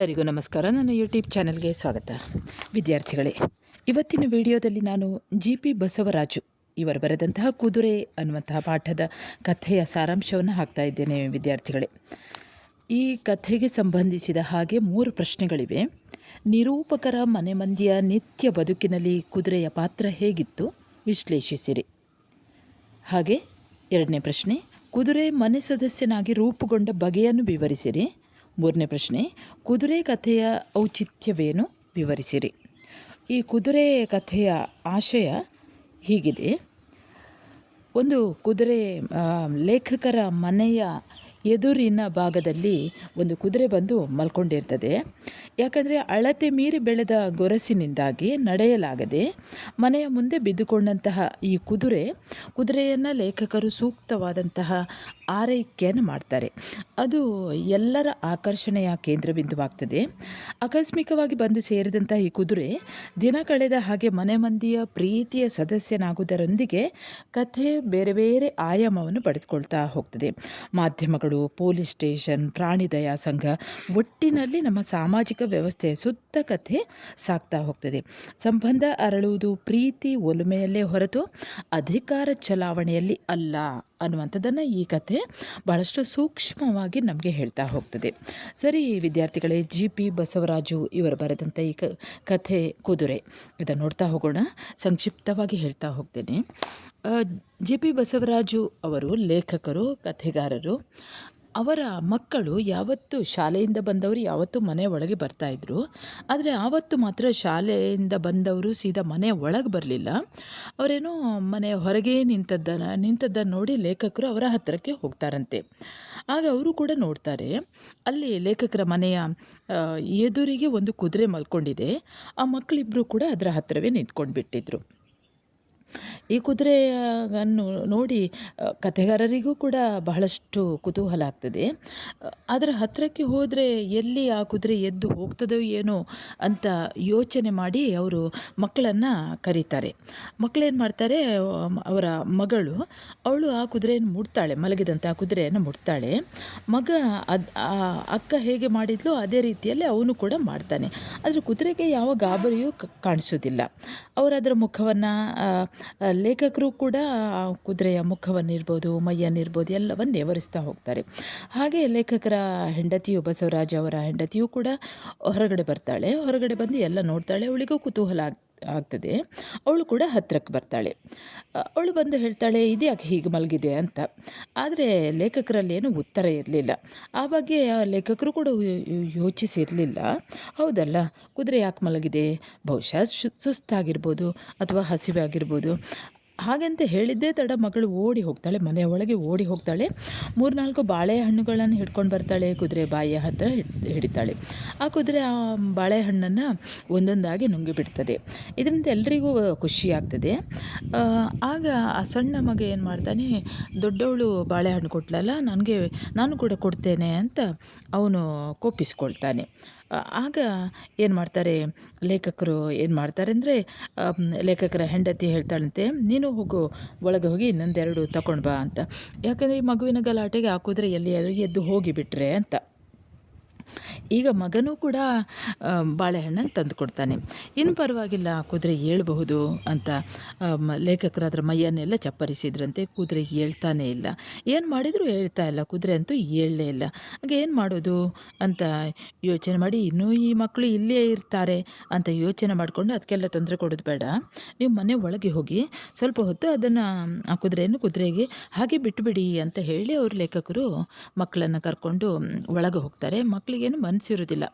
ಎಲ್ಲರಿಗೂ ನಮಸ್ಕಾರ. ನನ್ನ ಯೂಟ್ಯೂಬ್ ಚಾನಲ್ಗೆ ಸ್ವಾಗತ. ವಿದ್ಯಾರ್ಥಿಗಳೇ, ಇವತ್ತಿನ ವಿಡಿಯೋದಲ್ಲಿ ನಾನು ಜಿ ಪಿ ಬಸವರಾಜು ಇವರು ಬರೆದಂತಹ ಕುದುರೆ ಅನ್ನುವಂತಹ ಪಾಠದ ಕಥೆಯ ಸಾರಾಂಶವನ್ನು ಹಾಕ್ತಾ ಇದ್ದೇನೆ ವಿದ್ಯಾರ್ಥಿಗಳೇ. ಈ ಕಥೆಗೆ ಸಂಬಂಧಿಸಿದ ಹಾಗೆ ಮೂರು ಪ್ರಶ್ನೆಗಳಿವೆ. ನಿರೂಪಕರ ಮನೆ ಮಂದಿಯ ನಿತ್ಯ ಬದುಕಿನಲ್ಲಿ ಕುದುರೆಯ ಪಾತ್ರ ಹೇಗಿತ್ತು? ವಿಶ್ಲೇಷಿಸಿರಿ. ಹಾಗೆ ಎರಡನೇ ಪ್ರಶ್ನೆ, ಕುದುರೆ ಮನೆ ಸದಸ್ಯನಾಗಿ ರೂಪುಗೊಂಡ ಬಗೆಯನ್ನು ವಿವರಿಸಿರಿ. ಮೂರನೇ ಪ್ರಶ್ನೆ, ಕುದುರೆ ಕಥೆಯ ಔಚಿತ್ಯವೇನು? ವಿವರಿಸಿರಿ. ಈ ಕುದುರೆ ಕಥೆಯ ಆಶಯ ಹೀಗಿದೆ. ಒಂದು ಕುದುರೆ ಲೇಖಕರ ಮನೆಯ ಎದುರಿನ ಭಾಗದಲ್ಲಿ ಒಂದು ಕುದುರೆ ಬಂದು ಮಲ್ಕೊಂಡಿರ್ತದೆ. ಯಾಕಂದರೆ ಅಳತೆ ಮೀರಿ ಬೆಳೆದ ಗೊರಸಿನಿಂದಾಗಿ ನಡೆಯಲಾಗದೆ ಮನೆಯ ಮುಂದೆ ಬಿದ್ದುಕೊಂಡಂತಹ ಈ ಕುದುರೆ ಕುದುರೆಯನ್ನು ಲೇಖಕರು ಸೂಕ್ತವಾದಂತಹ ಆರೈಕೆಯನ್ನು ಮಾಡ್ತಾರೆ. ಅದು ಎಲ್ಲರ ಆಕರ್ಷಣೆಯ ಕೇಂದ್ರಬಿಂದುವಾಗ್ತದೆ. ಆಕಸ್ಮಿಕವಾಗಿ ಬಂದು ಸೇರಿದಂತಹ ಈ ಕುದುರೆ ದಿನ ಕಳೆದ ಹಾಗೆ ಮನೆ ಮಂದಿಯ ಪ್ರೀತಿಯ ಸದಸ್ಯನಾಗುವುದರೊಂದಿಗೆ ಕಥೆ ಬೇರೆ ಬೇರೆ ಆಯಾಮವನ್ನು ಪಡೆದುಕೊಳ್ತಾ ಹೋಗ್ತದೆ. ಮಾಧ್ಯಮಗಳು ಪೊಲೀಸ್ ಸ್ಟೇಷನ್ ಪ್ರಾಣಿ ದಯಾ ಸಂಘ ಒಟ್ಟಿನಲ್ಲಿ ನಮ್ಮ ಸಾಮಾಜಿಕ ವ್ಯವಸ್ಥೆಯ ಸುತ್ತ ಕಥೆ ಸಾಗ್ತಾ ಹೋಗ್ತದೆ. ಸಂಬಂಧ ಅರಳುವುದು ಪ್ರೀತಿ ಒಲುಮೆಯಲ್ಲೇ ಹೊರತು ಅಧಿಕಾರ ಚಲಾವಣೆಯಲ್ಲಿ ಅಲ್ಲ ಅನ್ನುವಂಥದ್ದನ್ನು ಈ ಕಥೆ ಬಹಳಷ್ಟು ಸೂಕ್ಷ್ಮವಾಗಿ ನಮಗೆ ಹೇಳ್ತಾ ಹೋಗ್ತದೆ. ಸರಿ ವಿದ್ಯಾರ್ಥಿಗಳೇ, ಜಿ ಪಿ ಬಸವರಾಜು ಇವರು ಬರೆದಂಥ ಈ ಕಥೆ ಕುದುರೆ. ಇದನ್ನು ನೋಡ್ತಾ ಹೋಗೋಣ. ಸಂಕ್ಷಿಪ್ತವಾಗಿ ಹೇಳ್ತಾ ಹೋಗ್ತೇನೆ. ಜಿ ಪಿ ಬಸವರಾಜು ಅವರು, ಲೇಖಕರು, ಕಥೆಗಾರರು, ಅವರ ಮಕ್ಕಳು ಯಾವತ್ತು ಶಾಲೆಯಿಂದ ಬಂದವರು ಯಾವತ್ತೂ ಮನೆ ಒಳಗೆ ಬರ್ತಾಯಿದ್ರು ಆದರೆ ಆವತ್ತು ಮಾತ್ರ ಶಾಲೆಯಿಂದ ಬಂದವರು ಸೀದಾ ಮನೆ ಒಳಗೆ ಬರಲಿಲ್ಲ. ಅವರೇನೋ ಮನೆ ಹೊರಗೆ ನಿಂತದ್ದನ್ನು ನಿಂತದ್ದನ್ನು ನೋಡಿ ಲೇಖಕರು ಅವರ ಹತ್ತಿರಕ್ಕೆ ಹೋಗ್ತಾರಂತೆ. ಆಗ ಅವರು ಕೂಡ ನೋಡ್ತಾರೆ, ಅಲ್ಲಿ ಲೇಖಕರ ಮನೆಯ ಎದುರಿಗೆ ಒಂದು ಕುದುರೆ ಮಲ್ಕೊಂಡಿದೆ. ಆ ಮಕ್ಕಳಿಬ್ಬರು ಕೂಡ ಅದರ ಹತ್ತಿರವೇ ನಿಂತ್ಕೊಂಡು ಬಿಟ್ಟಿದ್ರು ಈ ಕುದುರೆಯನ್ನು ನೋಡಿ ಕಥೆಗಾರರಿಗೂ ಕೂಡ ಬಹಳಷ್ಟು ಕುತೂಹಲ ಆಗ್ತದೆ. ಅದರ ಹತ್ತಿರಕ್ಕೆ ಹೋದರೆ ಎಲ್ಲಿ ಆ ಕುದುರೆ ಎದ್ದು ಹೋಗ್ತದೋ ಏನೋ ಅಂತ ಯೋಚನೆ ಮಾಡಿ ಅವರು ಮಕ್ಕಳನ್ನು ಕರೀತಾರೆ. ಮಕ್ಕಳೇನು ಮಾಡ್ತಾರೆ ಅವರ ಮಗಳು, ಅವಳು ಆ ಕುದುರೆಯನ್ನು ಮುಡ್ತಾಳೆ ಮಲಗಿದಂಥ ಆ ಕುದುರೆಯನ್ನು ಮುಡ್ತಾಳೆ ಮಗ ಅದು ಅಕ್ಕ ಹೇಗೆ ಮಾಡಿದ್ಲೋ ಅದೇ ರೀತಿಯಲ್ಲಿ ಅವನು ಕೂಡ ಮಾಡ್ತಾನೆ. ಆದರೆ ಕುದುರೆಗೆ ಯಾವ ಗಾಬರಿಯೂ ಕಾಣಿಸೋದಿಲ್ಲ ಅವರು ಅದರ ಮುಖವನ್ನು ಲೇಖಕರು ಕೂಡ ಕುದುರೆಯ ಮುಖವನ್ನಿರ್ಬೋದು, ಮೈಯನ್ನಿರ್ಬೋದು ಎಲ್ಲವನ್ನೇ ವಿವರಿಸ್ತಾ ಹೋಗ್ತಾರೆ. ಹಾಗೆ ಲೇಖಕರ ಹೆಂಡತಿಯು ಬಸವರಾಜ ಅವರ ಹೆಂಡತಿಯೂ ಕೂಡ ಹೊರಗಡೆ ಬರ್ತಾಳೆ. ಹೊರಗಡೆ ಬಂದು ಎಲ್ಲ ನೋಡ್ತಾಳೆ. ಅವಳಿಗೂ ಕುತೂಹಲ ಆಗ್ತದೆ. ಅವಳು ಕೂಡ ಹತ್ತಿರಕ್ಕೆ ಬರ್ತಾಳೆ. ಅವಳು ಬಂದು ಹೇಳ್ತಾಳೆ ಇದ್ಯಾಕೆ ಹೀಗೆ ಮಲಗಿದೆ? ಅಂತ. ಆದರೆ ಲೇಖಕರಲ್ಲಿ ಏನು ಉತ್ತರ ಇರಲಿಲ್ಲ. ಆ ಬಗ್ಗೆ ಲೇಖಕರು ಕೂಡ ಯೋಚಿಸಿರಲಿಲ್ಲ. ಹೌದಲ್ಲ, ಕುದುರೆ ಯಾಕೆ ಮಲಗಿದೆ? ಬಹುಶಃ ಸುಸ್ತಾಗಿರ್ಬೋದು ಅಥವಾ ಹಸಿವೆ ಆಗಿರ್ಬೋದು ಹಾಗಂತ ಹೇಳಿದ್ದೇ ತಡ ಮಗಳು ಓಡಿ ಹೋಗ್ತಾಳೆ ಮನೆಯ ಒಳಗೆ ಓಡಿ ಹೋಗ್ತಾಳೆ. ಮೂರ್ನಾಲ್ಕು ಬಾಳೆಹಣ್ಣುಗಳನ್ನು ಹಿಡ್ಕೊಂಡು ಬರ್ತಾಳೆ, ಕುದುರೆ ಬಾಯಿಯ ಹತ್ತಿರ ಹಿಡ್, ಹಿಡಿತಾಳೆ. ಆ ಕುದುರೆ ಆ ಬಾಳೆಹಣ್ಣನ್ನು ಒಂದೊಂದಾಗಿ ನುಂಗಿ ಬಿಡ್ತದೆ. ಇದರಿಂದ ಎಲ್ಲರಿಗೂ ಖುಷಿ ಆಗ್ತದೆ. ಆಗ ಆ ಸಣ್ಣ ಮಗ ಏನು ಮಾಡ್ತಾನೆ, ದೊಡ್ಡವಳು ಬಾಳೆಹಣ್ಣು ಕೊಟ್ಲಲ್ಲ, ನನಗೆ, ನಾನು ಕೂಡ ಕೊಡ್ತೇನೆ ಅಂತ ಅವನು ಕೋಪಿಸ್ಕೊಳ್ತಾನೆ. ಆಗ ಏನು ಮಾಡ್ತಾರೆ? ಲೇಖಕರು ಏನು ಮಾಡ್ತಾರೆ ಅಂದರೆ ಲೇಖಕರ ಹೆಂಡತಿ ಹೇಳ್ತಾಳಂತೆ, ನೀನು ಹೋಗು, ಒಳಗೆ ಹೋಗಿ ಇನ್ನೊಂದೆರಡು ತಗೊಂಡು ಬಾ ಅಂತ. ಯಾಕಂದರೆ ಈ ಮಗುವಿನ ಗಲಾಟೆಗೆ ಹಾಕಿದ್ರೆ ಎಲ್ಲಿಯಾದರೂ ಎದ್ದು ಹೋಗಿಬಿಟ್ರೆ ಅಂತ. ಈಗ ಮಗನೂ ಕೂಡ ಬಾಳೆಹಣ್ಣನ್ನು ತಂದು ಕೊಡ್ತಾನೆ ಇನ್ನು ಪರವಾಗಿಲ್ಲ, ಕುದುರೆ ಏಳಬಹುದು ಅಂತ ಲೇಖಕರಾದ್ರ ಮೈಯನ್ನೆಲ್ಲ ಚಪ್ಪರಿಸಿದ್ರಂತೆ, ಕುದುರೆ ಏಳ್ತಾನೇ ಇಲ್ಲ. ಏನು ಮಾಡಿದರೂ ಹೇಳ್ತಾ ಇಲ್ಲ, ಕುದುರೆ ಅಂತೂ ಏಳಲೇ ಇಲ್ಲ. ಹಾಗೆ ಏನು ಮಾಡೋದು ಅಂತ ಯೋಚನೆ ಮಾಡಿ, ಇನ್ನೂ ಈ ಮಕ್ಕಳು ಇಲ್ಲೇ ಇರ್ತಾರೆ ಅಂತ ಯೋಚನೆ ಮಾಡಿಕೊಂಡು ಅದಕ್ಕೆಲ್ಲ ತೊಂದರೆ ಕೊಡೋದು ಬೇಡ. ನೀವು ಮನೆ ಒಳಗೆ ಹೋಗಿ, ಸ್ವಲ್ಪ ಹೊತ್ತು ಅದನ್ನು, ಆ ಕುದುರೆಯನ್ನು ಕುದುರೆಗೆ ಹಾಗೆ ಬಿಟ್ಟುಬಿಡಿ ಅಂತ ಹೇಳಿ, ಅವ್ರ ಲೇಖಕರು ಮಕ್ಕಳನ್ನು ಕರ್ಕೊಂಡು ಒಳಗೆ ಹೋಗ್ತಾರೆ. ಮಕ್ಕಳಿಗೇನು ಮನಸ್ಸಿರೋದಿಲ್ಲ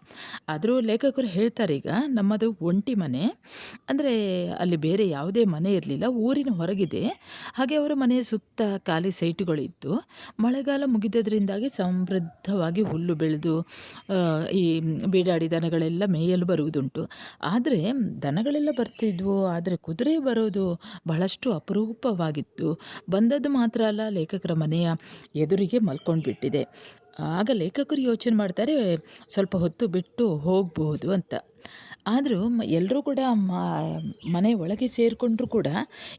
ಆದರೂ ಲೇಖಕರು ಹೇಳ್ತಾರೆ ಈಗ, ನಮ್ಮದು ಒಂಟಿ ಮನೆ. ಅಂದರೆ ಅಲ್ಲಿ ಬೇರೆ ಯಾವುದೇ ಮನೆ ಇರಲಿಲ್ಲ, ಊರಿನ ಹೊರಗಿದೆ. ಹಾಗೆ ಅವರ ಮನೆಯ ಸುತ್ತ ಖಾಲಿ ಸೈಟುಗಳಿತ್ತು. ಮಳೆಗಾಲ ಮುಗಿದದ್ರಿಂದಾಗಿ ಸಮೃದ್ಧವಾಗಿ ಹುಲ್ಲು ಬೆಳೆದು ಈ ಬೀಡಾಡಿ ದನಗಳೆಲ್ಲ ಮೇಯಲು ಬರುವುದುಂಟು. ಆದರೆ ದನಗಳೆಲ್ಲ ಬರ್ತಿದ್ವು, ಆದರೆ ಕುದುರೆ ಬರೋದು ಬಹಳಷ್ಟು ಅಪರೂಪವಾಗಿತ್ತು. ಬಂದದ್ದು ಮಾತ್ರ ಅಲ್ಲ, ಲೇಖಕರ ಮನೆಯ ಎದುರಿಗೆ ಮಲ್ಕೊಂಡು ಬಿಟ್ಟಿದೆ ಆಗ ಲೇಖಕರು ಯೋಚನೆ ಮಾಡ್ತಾರೆ ಸ್ವಲ್ಪ ಹೊತ್ತು ಬಿಟ್ಟು ಹೋಗಬಹುದು ಅಂತ. ಆದರೂ ಎಲ್ಲರೂ ಕೂಡ ಮನೆ ಒಳಗೆ ಸೇರಿಕೊಂಡ್ರೂ ಕೂಡ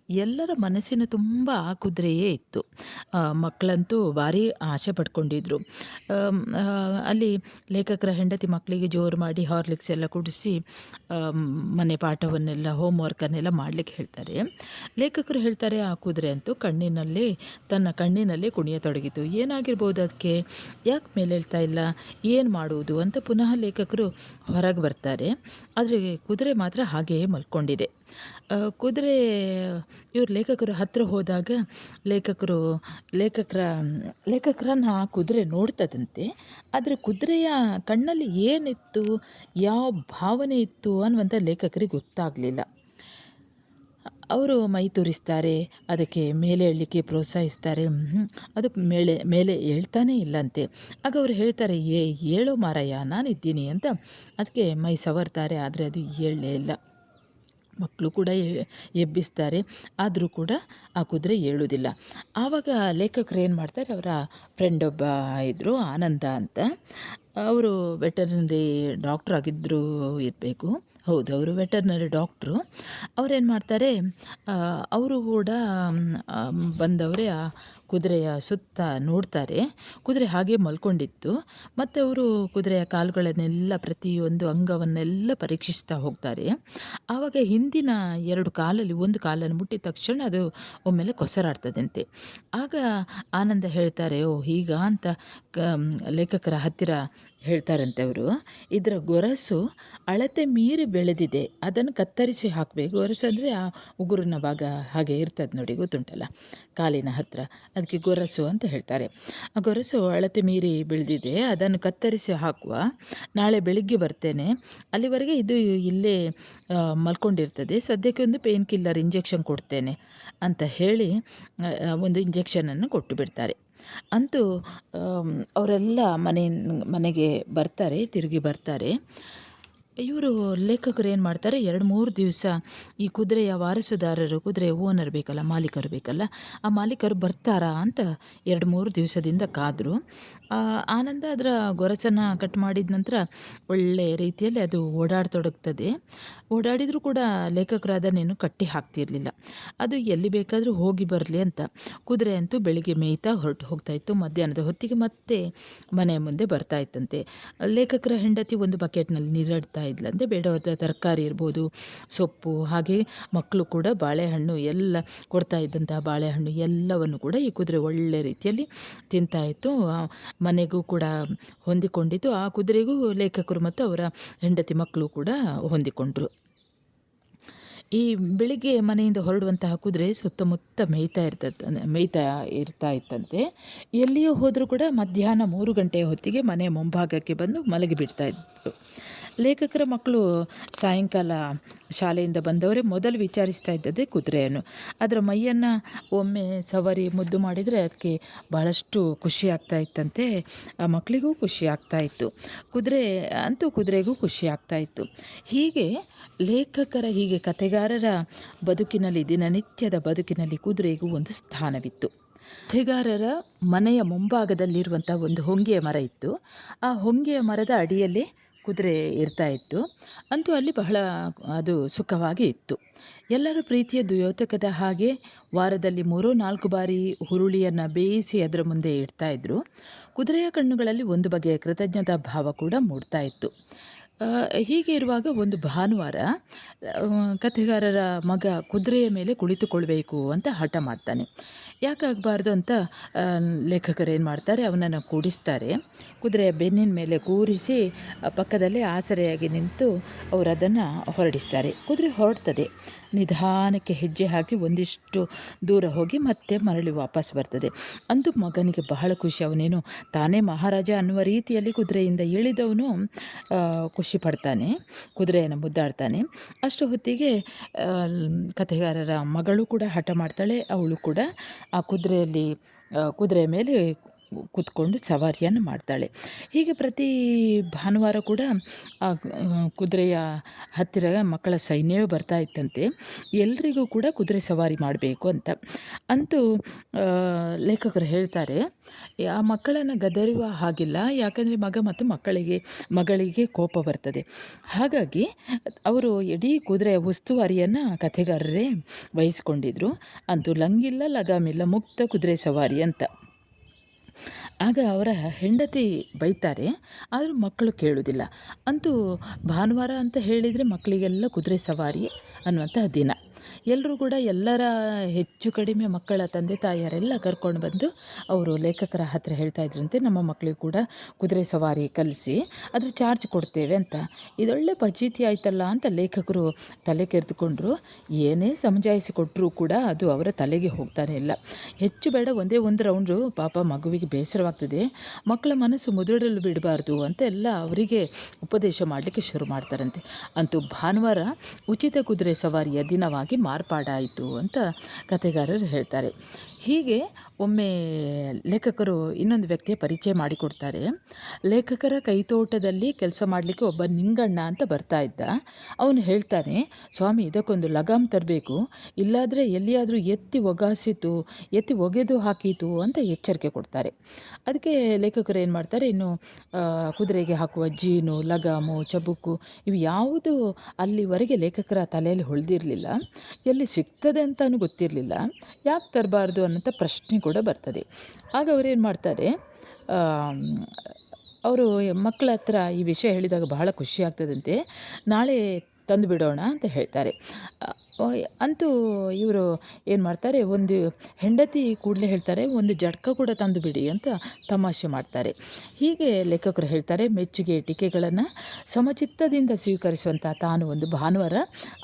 ಎಲ್ಲರ ಮನಸ್ಸಿನ ತುಂಬ ಆ ಕುದುರೆಯೇ ಇತ್ತು. ಮಕ್ಕಳಂತೂ ಭಾರಿ ಆಸೆ ಪಡ್ಕೊಂಡಿದ್ರು. ಅಲ್ಲಿ ಲೇಖಕರ ಹೆಂಡತಿ ಮಕ್ಕಳಿಗೆ ಜೋರು ಮಾಡಿ ಹಾರ್ಲಿಕ್ಸ್ ಎಲ್ಲ ಕುಡಿಸಿ ಮನೆ ಪಾಠವನ್ನೆಲ್ಲ ಹೋಮ್ ವರ್ಕನ್ನೆಲ್ಲ ಮಾಡಲಿಕ್ಕೆ ಹೇಳ್ತಾರೆ. ಲೇಖಕರು ಹೇಳ್ತಾರೆ, ಆ ಕುದುರೆ ಅಂತೂ ಕಣ್ಣಿನಲ್ಲಿ, ತನ್ನ ಕಣ್ಣಿನಲ್ಲಿ ಕುಣಿಯತೊಡಗಿತು ಏನಾಗಿರ್ಬೋದು ಅದಕ್ಕೆ? ಯಾಕೆ ಮೇಲೇಳ್ತಾ ಇಲ್ಲ? ಏನು ಮಾಡುವುದು? ಅಂತ ಪುನಃ ಲೇಖಕರು ಹೊರಗೆ ಬರ್ತಾರೆ. ಆದರೆ ಕುದುರೆ ಮಾತ್ರ ಹಾಗೆಯೇ ಮಲ್ಕೊಂಡಿದೆ. ಕುದುರೆ, ಇವ್ರ ಲೇಖಕರು ಹತ್ತಿರ ಹೋದಾಗ ಲೇಖಕರು, ಲೇಖಕರ, ಲೇಖಕರನ್ನ ಆ ಕುದುರೆ ನೋಡ್ತದಂತೆ. ಆದರೆ ಕುದುರೆಯ ಕಣ್ಣಲ್ಲಿ ಏನಿತ್ತು, ಯಾವ ಭಾವನೆ ಇತ್ತು ಅನ್ನುವಂಥ ಲೇಖಕರಿಗೆ ಗೊತ್ತಾಗಲಿಲ್ಲ. ಅವರು ಮೈ ತೋರಿಸ್ತಾರೆ, ಅದಕ್ಕೆ ಮೇಲೆ ಏಳಲಿಕ್ಕೆ ಪ್ರೋತ್ಸಾಹಿಸ್ತಾರೆ. ಅದು ಮೇಲೆ ಮೇಲೆ ಹೇಳ್ತಾನೆ ಇಲ್ಲಂತೆ. ಆಗ ಅವರು ಹೇಳ್ತಾರೆ, ಏ ಏಳೋ ಮಾರಯ್ಯ, ನಾನಿದ್ದೀನಿ ಅಂತ. ಅದಕ್ಕೆ ಮೈ ಸವರ್ತಾರೆ, ಆದರೆ ಅದು ಏಳಲೇ ಇಲ್ಲ. ಮಕ್ಕಳು ಕೂಡ ಎಬ್ಬಿಸ್ತಾರೆ, ಆದರೂ ಕೂಡ ಆ ಕುದುರೆ ಏಳುವುದಿಲ್ಲ ಆವಾಗ ಲೇಖಕರು ಏನು ಮಾಡ್ತಾರೆ, ಅವರ ಫ್ರೆಂಡ್ ಒಬ್ಬ ಇದ್ದರು ಆನಂದ ಅಂತ. ಅವರು ವೆಟರ್ನರಿ ಡಾಕ್ಟ್ರ್ ಆಗಿದ್ದರು ಇರಬೇಕು. ಹೌದು ಅವರು ವೆಟರ್ನರಿ ಡಾಕ್ಟ್ರು. ಅವ್ರೇನು ಮಾಡ್ತಾರೆ ಅವರು ಕೂಡ ಬಂದವರೇ ಕುದುರೆಯ ಸುತ್ತ ನೋಡ್ತಾರೆ. ಕುದುರೆ ಹಾಗೆ ಮಲ್ಕೊಂಡಿತ್ತು. ಮತ್ತು ಅವರು ಕುದುರೆಯ ಕಾಲುಗಳನ್ನೆಲ್ಲ ಪ್ರತಿಯೊಂದು ಅಂಗವನ್ನೆಲ್ಲ ಪರೀಕ್ಷಿಸ್ತಾ ಹೋಗ್ತಾರೆ. ಆವಾಗ ಹಿಂದಿನ ಎರಡು ಕಾಲಲ್ಲಿ ಒಂದು ಕಾಲನ್ನು ಮುಟ್ಟಿದ ತಕ್ಷಣ ಅದು ಒಮ್ಮೆಲೆ ಕೊಸರಾಡ್ತದಂತೆ. ಆಗ ಆನಂದ ಹೇಳ್ತಾರೆ ಓ ಹೀಗ ಅಂತ ಲೇಖಕರ ಹತ್ತಿರ ಹೇಳ್ತಾರಂತೆ ಅವರು. ಇದರ ಗೊರಸು ಅಳತೆ ಮೀರಿ ಬೆಳೆದಿದೆ. ಅದನ್ನು ಕತ್ತರಿಸಿ ಹಾಕಬೇಕು. ಗೊರಸು ಅಂದರೆ ಆ ಉಗುರಿನ ಭಾಗ ಹಾಗೆ ಇರ್ತದೆ ನೋಡಿ, ಗೊತ್ತುಂಟಲ್ಲ? ಕಾಲಿನ ಹತ್ತಿರ ಅದಕ್ಕೆ ಗೊರಸು ಅಂತ ಹೇಳ್ತಾರೆ. ಆ ಗೊರಸು ಅಳತೆ ಮೀರಿ ಬೆಳೆದಿದೆ. ಅದನ್ನು ಕತ್ತರಿಸಿ ಹಾಕುವ. ನಾಳೆ ಬೆಳಿಗ್ಗೆ ಬರ್ತೇನೆ. ಅಲ್ಲಿವರೆಗೆ ಇದು ಇಲ್ಲೇ ಮಲ್ಕೊಂಡಿರ್ತದೆ. ಸದ್ಯಕ್ಕೆ ಒಂದು ಪೇನ್ ಕಿಲ್ಲರ್ ಇಂಜೆಕ್ಷನ್ ಕೊಡ್ತೇನೆ ಅಂತ ಹೇಳಿ ಒಂದು ಇಂಜೆಕ್ಷನನ್ನು ಕೊಟ್ಟು ಬಿಡ್ತಾರೆ. ಅಂತೂ ಅವರೆಲ್ಲ ಮನೆ ಮನೆಗೆ ಬರ್ತಾರೆ, ತಿರುಗಿ ಬರ್ತಾರೆ. ಇವರು ಲೇಖಕರು ಏನು ಮಾಡ್ತಾರೆ? ಎರಡು ಮೂರು ದಿವಸ ಈ ಕುದುರೆಯ ವಾರಸುದಾರರು ಕುದುರೆ ಓನರ್ ಬೇಕಲ್ಲ, ಮಾಲೀಕರು ಬೇಕಲ್ಲ, ಆ ಮಾಲೀಕರು ಬರ್ತಾರಾ ಅಂತ ಎರಡು ಮೂರು ದಿವಸದಿಂದ ಕಾದರು. ಆನಂದ ಅದರ ಗೊರಸನ್ನು ಕಟ್ ಮಾಡಿದ ನಂತರ ಒಳ್ಳೆಯ ರೀತಿಯಲ್ಲಿ ಅದು ಓಡಾಡತೊಡಗ್ತದೆ. ಓಡಾಡಿದರೂ ಕೂಡ ಲೇಖಕರಾದ ಅದನ್ನೇನು ಕಟ್ಟಿ ಹಾಕ್ತಿರ್ಲಿಲ್ಲ. ಅದು ಎಲ್ಲಿ ಬೇಕಾದರೂ ಹೋಗಿ ಬರಲಿ ಅಂತ. ಕುದುರೆ ಅಂತೂ ಬೆಳಿಗ್ಗೆ ಮೇಯ್ತಾ ಹೊರಟು ಹೋಗ್ತಾ ಇತ್ತು. ಮಧ್ಯಾಹ್ನದ ಹೊತ್ತಿಗೆ ಮತ್ತೆ ಮನೆ ಮುಂದೆ ಬರ್ತಾ ಇತ್ತಂತೆ. ಲೇಖಕರ ಹೆಂಡತಿ ಒಂದು ಬಕೆಟ್ನಲ್ಲಿ ನೀರಾಡ್ತಾ ಇದ್ಲಂತೆ ಬೇಡವಾದ ತರಕಾರಿ ಇರ್ಬೋದು, ಸೊಪ್ಪು, ಹಾಗೆ ಮಕ್ಕಳು ಕೂಡ ಬಾಳೆಹಣ್ಣು ಎಲ್ಲ ಕೊಡ್ತಾ ಇದ್ದಂತಹ ಬಾಳೆಹಣ್ಣು ಎಲ್ಲವನ್ನು ಕೂಡ ಈ ಕುದುರೆ ಒಳ್ಳೆ ರೀತಿಯಲ್ಲಿ ತಿಂತಾ ಇತ್ತು. ಮನೆಗೂ ಕೂಡ ಹೊಂದಿಕೊಂಡಿತ್ತು. ಆ ಕುದುರೆಗೂ ಲೇಖಕರು ಮತ್ತು ಅವರ ಹೆಂಡತಿ ಮಕ್ಕಳು ಕೂಡ ಹೊಂದಿಕೊಂಡ್ರು. ಈ ಬೆಳಿಗ್ಗೆ ಮನೆಯಿಂದ ಹೊರಡುವಂತಹ ಕುದುರೆ ಸುತ್ತಮುತ್ತ ಮೇಯ್ತಾ ಇರ್ತದ ಮೇಯ್ತಾ ಇರ್ತಾ ಇತ್ತಂತೆ. ಎಲ್ಲಿಯೂ ಹೋದರೂ ಕೂಡ ಮಧ್ಯಾಹ್ನ ಮೂರು ಗಂಟೆಯ ಹೊತ್ತಿಗೆ ಮನೆ ಮುಂಭಾಗಕ್ಕೆ ಬಂದು ಮಲಗಿಬಿಡ್ತಾ ಇದ್ರು ಲೇಖಕರ ಮಕ್ಕಳು ಸಾಯಂಕಾಲ ಶಾಲೆಯಿಂದ ಬಂದವರೇ ಮೊದಲು ವಿಚಾರಿಸ್ತಾ ಇದ್ದದ್ದೇ ಕುದುರೆಯನ್ನು. ಅದರ ಮೈಯನ್ನು ಒಮ್ಮೆ ಸವಾರಿ ಮುದ್ದು ಮಾಡಿದರೆ ಅದಕ್ಕೆ ಬಹಳಷ್ಟು ಖುಷಿ ಆಗ್ತಾ ಇತ್ತಂತೆ. ಆ ಮಕ್ಕಳಿಗೂ ಖುಷಿ ಆಗ್ತಾ ಇತ್ತು. ಕುದುರೆ, ಅಂತೂ ಕುದುರೆಗೂ ಖುಷಿ ಆಗ್ತಾ ಇತ್ತು. ಹೀಗೆ ಲೇಖಕರ, ಹೀಗೆ ಕಥೆಗಾರರ ಬದುಕಿನಲ್ಲಿ, ದಿನನಿತ್ಯದ ಬದುಕಿನಲ್ಲಿ ಕುದುರೆಗೂ ಒಂದು ಸ್ಥಾನವಿತ್ತು. ಕಥೆಗಾರರ ಮನೆಯ ಮುಂಭಾಗದಲ್ಲಿರುವಂಥ ಒಂದು ಹೊಂಗೆಯ ಮರ ಇತ್ತು. ಆ ಹೊಂಗೆಯ ಮರದ ಅಡಿಯಲ್ಲೇ ಕುದುರೆ ಇರ್ತಾ ಇತ್ತು. ಅಂತೂ ಅಲ್ಲಿ ಬಹಳ ಅದು ಸುಖವಾಗಿ ಇತ್ತು. ಎಲ್ಲರೂ ಪ್ರೀತಿಯ ದ್ಯೋತಕದ ಹಾಗೆ ವಾರದಲ್ಲಿ ಮೂರು, ನಾಲ್ಕು ಬಾರಿ ಹುರುಳಿಯನ್ನು ಬೇಯಿಸಿ ಅದರ ಮುಂದೆ ಇಡ್ತಾ ಇದ್ದರು ಕುದುರೆಯ ಕಣ್ಣುಗಳಲ್ಲಿ ಒಂದು ಬಗೆಯ ಕೃತಜ್ಞತಾ ಭಾವ ಕೂಡ ಮೂಡ್ತಾ ಇತ್ತು. ಹೀಗೆ ಇರುವಾಗ ಒಂದು ಭಾನುವಾರ ಕಥೆಗಾರರ ಮಗ ಕುದುರೆಯ ಮೇಲೆ ಕುಳಿತುಕೊಳ್ಬೇಕು ಅಂತ ಹಠ ಮಾಡ್ತಾನೆ. ಯಾಕಾಗಬಾರ್ದು ಅಂತ ಲೇಖಕರು ಏನು ಮಾಡ್ತಾರೆ, ಅವನನ್ನು ಕೂಡಿಸ್ತಾರೆ. ಕುದುರೆಯ ಬೆನ್ನಿನ ಮೇಲೆ ಕೂರಿಸಿ ಪಕ್ಕದಲ್ಲೇ ಆಸರೆಯಾಗಿ ನಿಂತು ಅವರು ಅದನ್ನು ಹೊರಡಿಸ್ತಾರೆ. ಕುದುರೆ ಹೊರಡ್ತದೆ. ನಿಧಾನಕ್ಕೆ ಹೆಜ್ಜೆ ಹಾಕಿ ಒಂದಿಷ್ಟು ದೂರ ಹೋಗಿ ಮತ್ತೆ ಮರಳಿ ವಾಪಸ್ ಬರ್ತದೆ. ಅಂದು ಮಗನಿಗೆ ಬಹಳ ಖುಷಿ. ಅವನೇನು ತಾನೇ ಮಹಾರಾಜ ಅನ್ನುವ ರೀತಿಯಲ್ಲಿ ಕುದುರೆಯಿಂದ ಇಳಿದವನು ಖುಷಿ ಪಡ್ತಾನೆ, ಕುದುರೆಯನ್ನು ಮುದ್ದಾಡ್ತಾನೆ. ಅಷ್ಟು ಹೊತ್ತಿಗೆ ಕಥೆಗಾರರ ಮಗಳು ಕೂಡ ಹಠ ಮಾಡ್ತಾಳೆ, ಅವಳು ಕೂಡ ಆ ಕುದುರೆಯಲ್ಲಿ ಕುದುರೆ ಮೇಲೆ ಕೂತ್ಕೊಂಡು ಸವಾರಿಯನ್ನು ಮಾಡ್ತಾಳೆ. ಹೀಗೆ ಪ್ರತಿ ಭಾನುವಾರ ಕೂಡ ಆ ಕುದುರೆಯ ಹತ್ತಿರ ಮಕ್ಕಳ ಸೈನ್ಯವೇ ಬರ್ತಾ ಇತ್ತಂತೆ. ಎಲ್ರಿಗೂ ಕೂಡ ಕುದುರೆ ಸವಾರಿ ಮಾಡಬೇಕು ಅಂತ. ಅಂತೂ ಲೇಖಕರು ಹೇಳ್ತಾರೆ, ಆ ಮಕ್ಕಳನ್ನು ಗದರುವ ಹಾಗಿಲ್ಲ, ಯಾಕಂದರೆ ಮಗ ಮತ್ತು ಮಕ್ಕಳಿಗೆ, ಮಗಳಿಗೆ ಕೋಪ ಬರ್ತದೆ. ಹಾಗಾಗಿ ಅವರು ಇಡೀ ಕುದುರೆಯ ಉಸ್ತುವಾರಿಯನ್ನು ಕಥೆಗಾರರೇ ವಹಿಸ್ಕೊಂಡಿದ್ರು. ಅಂತೂ ಲಂಗಿಲ್ಲ, ಲಗಾಮಿಲ್ಲ, ಮುಕ್ತ ಕುದುರೆ ಸವಾರಿ ಅಂತ. ಆಗ ಅವರ ಹೆಂಡತಿ ಬೈತಾರೆ, ಆದರೂ ಮಕ್ಕಳು ಕೇಳುವುದಿಲ್ಲ. ಅಂತೂ ಭಾನುವಾರ ಅಂತ ಹೇಳಿದರೆ ಮಕ್ಕಳಿಗೆಲ್ಲ ಕುದುರೆ ಸವಾರಿ ಅನ್ನುವಂತಹ ದಿನ. ಎಲ್ಲರೂ ಕೂಡ ಎಲ್ಲರ ಹೆಚ್ಚು ಕಡಿಮೆ ಮಕ್ಕಳ ತಂದೆ ತಾಯಿಯರೆಲ್ಲ ಕರ್ಕೊಂಡು ಬಂದು ಅವರು ಲೇಖಕರ ಹತ್ತಿರ ಹೇಳ್ತಾ ಇದ್ರಂತೆ, ನಮ್ಮ ಮಕ್ಕಳಿಗೆ ಕೂಡ ಕುದುರೆ ಸವಾರಿ ಕಲಿಸಿ ಅದ್ರ ಚಾರ್ಜ್ ಕೊಡ್ತೇವೆ ಅಂತ. ಇದೊಳ್ಳೆ ಪಚೀತಿ ಆಯ್ತಲ್ಲ ಅಂತ ಲೇಖಕರು ತಲೆ ಕೆರೆದುಕೊಂಡ್ರು. ಏನೇ ಸಮಜಾಯಿಸಿ ಕೊಟ್ಟರೂ ಕೂಡ ಅದು ಅವರ ತಲೆಗೆ ಹೋಗ್ತಾನೆ ಇಲ್ಲ. ಹೆಚ್ಚು ಬೇಡ, ಒಂದೇ ಒಂದು ರೌಂಡು ಪಾಪ ಮಗುವಿಗೆ ಬೇಸರವಾಗ್ತದೆ. ಮಕ್ಕಳ ಮನಸ್ಸು ಮುದುಡಲು ಬಿಡಬಾರ್ದು ಅಂತ ಎಲ್ಲ ಅವರಿಗೆ ಉಪದೇಶ ಮಾಡಲಿಕ್ಕೆ ಶುರು ಮಾಡ್ತಾರಂತೆ. ಅಂತೂ ಭಾನುವಾರ ಉಚಿತ ಕುದುರೆ ಸವಾರಿಯ ದಿನವಾಗಿ ಮಾರ್ಪಾಡಾಯಿತು ಅಂತ ಕಥೆಗಾರರು ಹೇಳ್ತಾರೆ. ಹೀಗೆ ಒಮ್ಮೆ ಲೇಖಕರು ಇನ್ನೊಂದು ವ್ಯಕ್ತಿಯ ಪರಿಚಯ ಮಾಡಿಕೊಡ್ತಾರೆ. ಲೇಖಕರ ಕೈತೋಟದಲ್ಲಿ ಕೆಲಸ ಮಾಡಲಿಕ್ಕೆ ಒಬ್ಬ ನಿಂಗಣ್ಣ ಅಂತ ಬರ್ತಾ ಇದ್ದ. ಅವನು ಹೇಳ್ತಾನೆ, ಸ್ವಾಮಿ, ಇದಕ್ಕೊಂದು ಲಗಾಮ್ ತರಬೇಕು. ಇಲ್ಲಾದರೆ ಎಲ್ಲಿಯಾದರೂ ಎತ್ತಿ ಒಗಾಸಿತು, ಎತ್ತಿ ಒಗೆದು ಹಾಕಿತು ಅಂತ ಎಚ್ಚರಿಕೆ ಕೊಡ್ತಾರೆ. ಅದಕ್ಕೆ ಲೇಖಕರು ಏನು ಮಾಡ್ತಾರೆ, ಇನ್ನು ಕುದುರೆಗೆ ಹಾಕುವ ಜೀನು, ಲಗಾಮು ಚಬುಕು ಇವು ಯಾವುದು ಅಲ್ಲಿವರೆಗೆ ಲೇಖಕರ ತಲೆಯಲ್ಲಿ ಹೊಳೆದಿರಲಿಲ್ಲ. ಎಲ್ಲಿ ಸಿಗ್ತದೆ ಅಂತಲೂ ಗೊತ್ತಿರಲಿಲ್ಲ. ಯಾಕೆ ತರಬಾರ್ದು ಅನ್ನೋಂಥ ಪ್ರಶ್ನೆ ಕೂಡ ಬರ್ತದೆ. ಆಗ ಅವ್ರೇನು ಮಾಡ್ತಾರೆ ಅವರು ಮಕ್ಕಳ ಹತ್ರ ಈ ವಿಷಯ ಹೇಳಿದಾಗ ಬಹಳ ಖುಷಿ ಆಗ್ತದಂತೆ. ನಾಳೆ ತಂದು ಬಿಡೋಣ ಅಂತ ಹೇಳ್ತಾರೆ. ಅಂತೂ ಇವರು ಏನು ಮಾಡ್ತಾರೆ, ಒಂದು ಹೆಂಡತಿ ಕೂಡಲೇ ಹೇಳ್ತಾರೆ, ಒಂದು ಜಡ್ಕ ಕೂಡ ತಂದು ಬಿಡಿ ಅಂತ ತಮಾಷೆ ಮಾಡ್ತಾರೆ. ಹೀಗೆ ಲೇಖಕರು ಹೇಳ್ತಾರೆ, ಮೆಚ್ಚುಗೆ ಟೀಕೆಗಳನ್ನು ಸಮಚಿತ್ತದಿಂದ ಸ್ವೀಕರಿಸುವಂಥ ತಾನು ಒಂದು ಭಾನುವಾರ